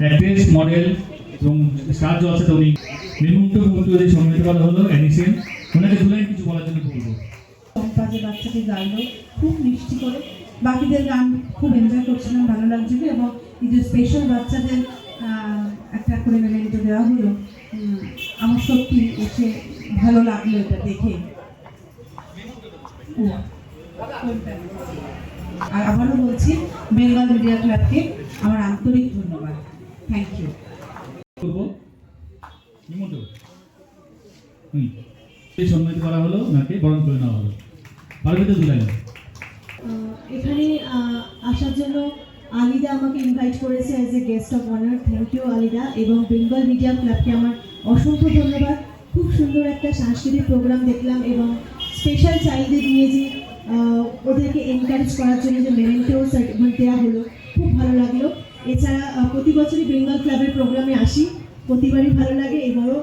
Actress model এবং star জলসাতে উনি। নির্মুক্ত মুক্তি সম্মিলিত করা হলো অ্যানিসিয়ান ওনাকে দু কিছু বলার জন্য বলব। যে বাচ্চাটি গাইলো, খুব মিষ্টি করে। বাকিদের গান খুব এনজয় করছিলাম, ভালো লাগছিল এবং এই যে স্পেশাল বাচ্চাদের একটা করে মেমেন্টো দেওয়া হলো আমার সত্যি এসে ভালো লাগল এটা দেখে। আর আবারও বলছি বেঙ্গল মিডিয়া ক্লাবকে আমার আন্তরিক ধন্যবাদ। থ্যাংক ইউ করব নিমন্ত্রণ হুম। এই সম্মিলিত করা হলো ওনাকে বরণ করে নেওয়া হলো। পারবিতে জুলাইন এখানে আসার জন্য আলিদা আমাকে ইনভাইট করেছে as a guest of honour thank you Alida. এবং বেঙ্গল মিডিয়া ক্লাবকে আমার অসংখ্য ধন্যবাদ। খুব সুন্দর একটা সাংস্কৃতিক প্রোগ্রাম দেখলাম এবং স্পেশাল চাইল্ডদের নিয়ে যে ওদেরকে এনকারেজ করার জন্য যে মেমেন্টো দেওয়া হলো খুব ভালো লাগল। এছাড়া প্রতি বছরই বেঙ্গল ক্লাবের প্রোগ্রামে আসি। প্রতিবারই ভালো লাগে এবারও